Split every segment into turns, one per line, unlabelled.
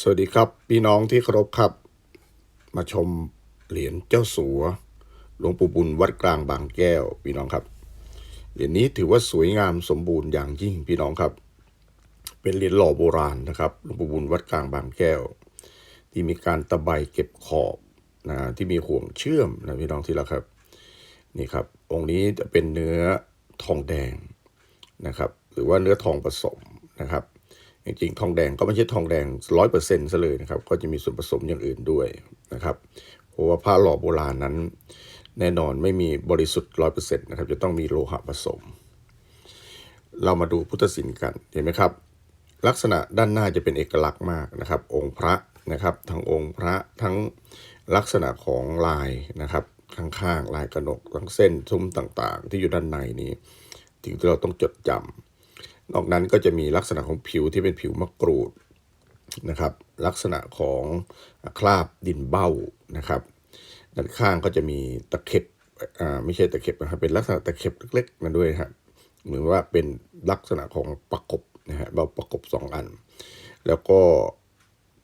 สวัสดีครับ พี่น้องที่เคารพครับ มาชมเหรียญเจ้าสัวหลวงปู่บุญวัดกลางบางแก้ว พี่น้องครับ เหรียญนี้ถือว่าสวยงามสมบูรณ์อย่างยิ่งพี่น้องครับ เป็นเหรียญหล่อโบราณนะครับหลวงปู่บุญวัดกลางบางแก้ว ที่มีการตะไบเก็บขอบนะที่มีห่วงเชื่อมนะพี่น้องที่รักครับนี่ครับ องค์นี้จะเป็นเนื้อทองแดงนะครับ หรือว่าเนื้อทองผสม จริงๆทองแดงก็ไม่ใช่ทองแดงร้อยเปอร์เซ็นต์ซะเลยนะครับ ก็จะมีส่วนผสมอย่างอื่นด้วยนะครับเพราะว่าผ้าหล่อโบราณนั้น แน่นอนไม่มีบริสุทธิ์ร้อยเปอร์เซ็นต์นะครับ จะต้องมีโลหะผสม เรามาดูพุทธศิลป์กันเห็นไหมครับ ลักษณะด้านหน้าจะเป็นเอกลักษณ์มากนะครับ องค์พระนะครับทั้งองค์พระทั้งลักษณะของลายนะครับข้างๆลายกระหนกทั้งเส้นซุ้มต่างๆ ที่อยู่ด้านในนี้ถึงที่เราต้องจดจำ นอกนั้นก็จะมีลักษณะของผิวที่เป็นผิวมะกรูดนะครับ ลักษณะของคราบดินเบ้านะครับ ด้านข้างก็จะมีตะเข็บอ่าไม่ใช่ตะเข็บนะครับเป็นลักษณะตะเข็บเล็กๆมาด้วยครับเหมือนว่าเป็นลักษณะของประกบนะฮะเราประกบสองอัน แล้วก็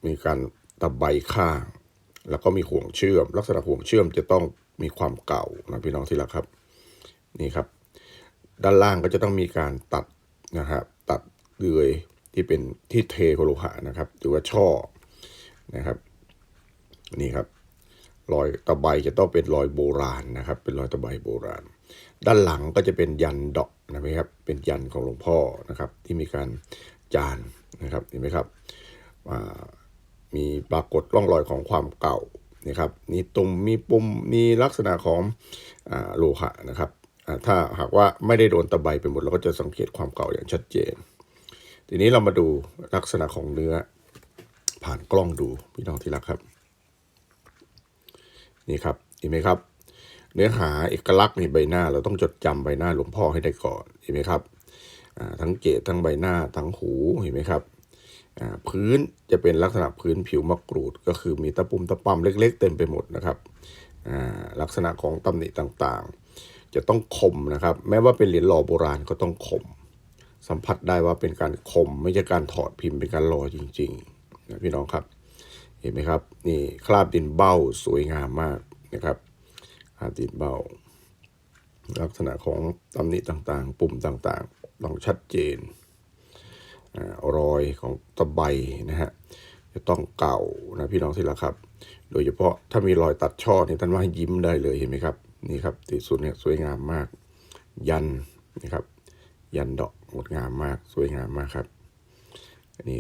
มีการตะไบข้าง แล้วก็มีห่วงเชื่อม ลักษณะห่วงเชื่อมจะต้องมีความเก่านะพี่น้องที่รักครับ นี่ครับ ด้านล่างก็จะต้องมีการตัด นะครับตัดเดือยที่เป็นที่เทโลหะนะครับ หรือว่าช่อนะครับนี่ครับรอยตะไบจะต้องเป็นรอยโบราณนะครับ เป็นรอยตะไบโบราณ ด้านหลังก็จะเป็นยันดอกนะครับ เป็นยันของหลวงพ่อนะครับ ที่มีการจานนะครับเห็นไหมครับมีปรากฏร่องรอยของความเก่านะครับมีตุ่มมีปุ่มมีลักษณะของอโลหะนะครับ ถ้าหากว่าไม่ได้โดนตะไบไปหมดเราก็จะสังเกตความเก่าอย่างชัดเจน ทีนี้เรามาดูลักษณะของเนื้อผ่านกล้องดูพี่น้องที่รักครับ นี่ครับเห็นไหมครับ เนื้อหาเอกลักษณ์ในใบหน้า เราต้องจดจำใบหน้าหลวงพ่อให้ได้ก่อนเห็นไหมครับทั้งเกศทั้งใบหน้าทั้งหูเห็นไหมครับพื้นจะเป็นลักษณะพื้นผิวมะกรูด ก็คือมีตะปุ่มตะปำเล็ก ๆ เต็มไปหมดนะครับลักษณะของตำหนิต่างๆ จะต้องคมนะครับ แม้ว่าเป็นเหรียญหล่อโบราณก็ต้องคม สัมผัสได้ว่าเป็นการคม ไม่ใช่การถอดพิมพ์เป็นการหล่อจริงๆนะพี่น้องครับ เห็นไหมครับนี่คราบดินเบ้าสวยงามมากนะครับคราบดินเบ้า ลักษณะของตำหนิต่างๆ ปุ่มต่างๆต้องชัดเจนอรอยของตะไบนะฮะจะต้องเก่านะพี่น้องที่ละครับ โดยเฉพาะถ้ามีรอยตัดช่อนี่ท่านว่าให้ยิ้มได้เลยเห็นไหมครับ นี่ครับที่สุดเนี่ยสวยงามมาก ยันนะครับ ยันดอกงดงามมากสวยงามมากครับอันนี้